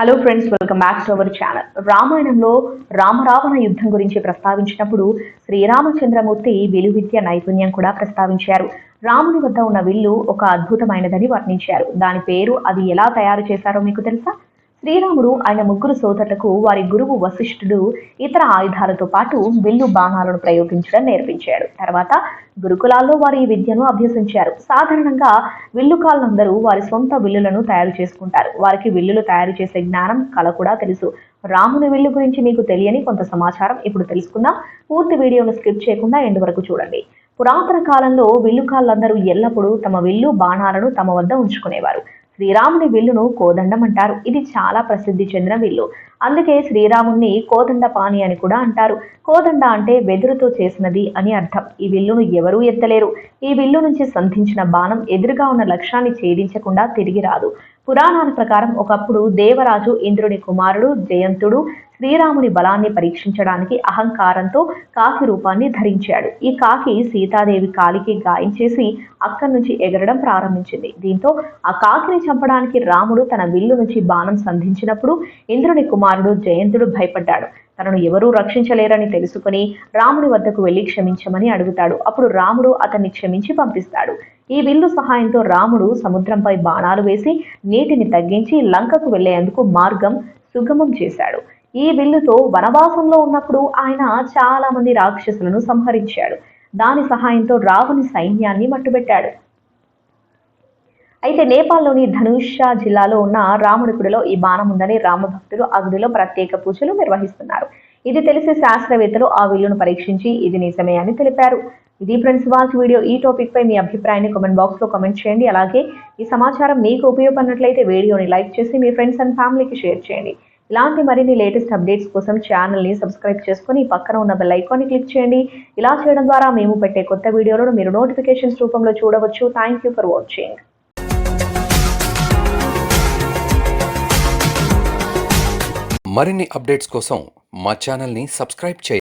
Hello friends welcome back to our channel రామాయణంలో రామరావణ యుద్ధం గురించి ప్రస్తావించినప్పుడు శ్రీరామచంద్రమూర్తి విలువిద్య నైపుణ్యం కూడా ప్రస్తావించారు. రాముని వద్ద ఉన్న విల్లు ఒక అద్భుతమైనదని వర్ణించారు. దాని పేరు అది ఎలా తయారు చేశారో మీకు తెలుసా? శ్రీరాముడు ఆయన ముగ్గురు సోదరులకు వారి గురువు వశిష్ఠుడు ఇతర ఆయుధాలతో పాటు విల్లు బాణాలను ప్రయోగించడం నేర్పించాడు. తర్వాత గురుకులాల్లో వారు ఈ విద్యను అభ్యసించారు. సాధారణంగా విల్లుకాళ్ళందరూ వారి సొంత విల్లులను తయారు చేసుకుంటారు. వారికి విల్లులు తయారు చేసే జ్ఞానం కళ కూడా తెలుసు. రాముని విల్లు గురించి మీకు తెలియని కొంత సమాచారం ఇప్పుడు తెలుసుకుందాం. పూర్తి వీడియోను స్కిప్ చేయకుండా ఎండు వరకు చూడండి. పురాతన కాలంలో విల్లుకాళ్ళందరూ ఎల్లప్పుడూ తమ విల్లు బాణాలను తమ వద్ద ఉంచుకునేవారు. శ్రీరాముని విల్లును కోదండం అంటారు ఇది చాలా ప్రసిద్ధి చెందిన విల్లు. అందుకే శ్రీరాముణ్ణి కోదండ పాణి అని కూడా అంటారు. కోదండ అంటే వెదురుతో చేసినది అని అర్థం. ఈ విల్లును ఎవరూ ఎత్తలేరు. ఈ విల్లు నుంచి సంధించిన బాణం ఎదురుగా ఉన్న లక్ష్యాన్ని ఛేదించకుండా తిరిగి రాదు. పురాణాల ప్రకారం ఒకప్పుడు దేవరాజు ఇంద్రుని కుమారుడు జయంతుడు శ్రీరాముని బలాన్ని పరీక్షించడానికి అహంకారంతో కాకి రూపాన్ని ధరించాడు. ఈ కాకి సీతాదేవి కాలికి గాయం చేసి అక్కడి నుంచి ఎగరడం ప్రారంభించింది. దీంతో ఆ కాకిని చంపడానికి రాముడు తన విల్లు నుంచి బాణం సంధించినప్పుడు ఇంద్రుని కుమారుడు జయంతుడు భయపడ్డాడు. తనను ఎవరూ రక్షించలేరని తెలుసుకుని రాముడి వద్దకు వెళ్ళి క్షమించమని అడుగుతాడు. అప్పుడు రాముడు అతన్ని క్షమించి పంపిస్తాడు. ఈ విల్లు సహాయంతో రాముడు సముద్రంపై బాణాలు వేసి నీటిని తగ్గించి లంకకు వెళ్ళేందుకు మార్గం సుగమం చేశాడు. ఈ విల్లుతో వనవాసంలో ఉన్నప్పుడు ఆయన చాలా మంది రాక్షసులను సంహరించాడు. దాని సహాయంతో రావణి సైన్యాన్ని మట్టుబెట్టాడు. అయితే నేపాల్లోని ధనుషా జిల్లాలో ఉన్న రాముడి గుడిలో ఈ బాణం ఉందని రామభక్తులు ఆ గుడిలో ప్రత్యేక పూజలు నిర్వహిస్తున్నారు. ఇది తెలిసి శాస్త్రవేత్తలు ఆ విల్లును పరీక్షించి ఇది నిజమే అని తెలిపారు. ఇది ఫ్రెండ్స్ వాచ్ వీడియో. ఈ టాపిక్ పై మీ అభిప్రాయాన్ని కామెంట్ బాక్స్లో కామెంట్ చేయండి. అలాగే ఈ సమాచారం మీకు ఉపయోగపడినట్లయితే వీడియోని లైక్ చేసి మీ ఫ్రెండ్స్ అండ్ ఫ్యామిలీకి షేర్ చేయండి. ఇలాంటి మరిన్ని లేటెస్ట్ అప్డేట్స్ కోసం ఛానల్ని సబ్స్క్రైబ్ చేసుకుని పక్కన ఉన్న బెల్ ఐకాన్ని క్లిక్ చేయండి. ఇలా చేయడం ద్వారా మేము పెట్టే కొత్త వీడియోలను మీరు నోటిఫికేషన్స్ రూపంలో చూడవచ్చు. థ్యాంక్ యూ ఫర్ వాచింగ్ మరిన్ని అప్డేట్స్ కోసం మా ఛానల్ని సబ్స్క్రైబ్ చేయండి.